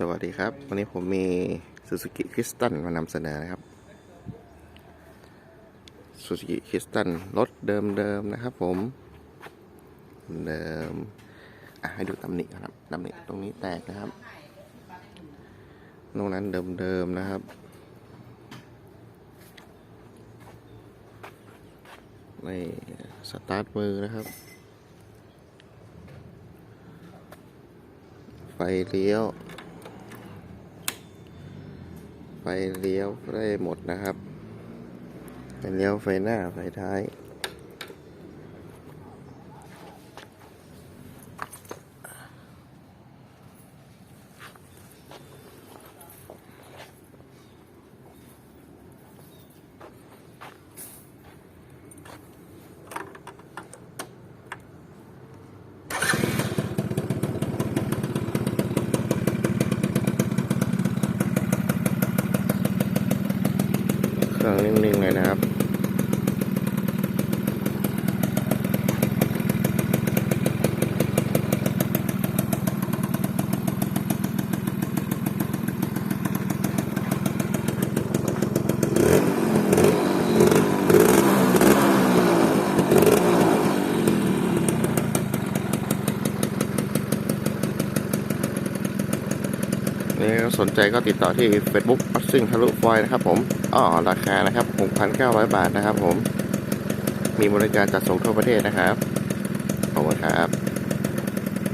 สวัสดีครับ วันนี้ผมมี Suzuki Crystal มานำเสนอนะครับ Suzuki Crystal รถเดิมๆนะครับ ผมเดิมอะให้ดูตำหนิก่อนครับตำหนิตรงนี้แตกนะครับตรงนั้นเดิมๆนะครับในสตาร์ทมือนะครับไฟเลี้ยว เลี้ยวได้หมดนะครับไฟเลี้ยวไฟหน้าไฟท้าย เครื่องนิ่งๆเลยนะครับ นี่สนใจก็ติดต่อที่ Facebook ปัสซิ่งทะลุฟอยนะครับผมอ๋อราคานะครับ 6,900 บาทนะครับผม มีบริการจัดส่งทั่วประเทศนะครับ ขอบคุณครับ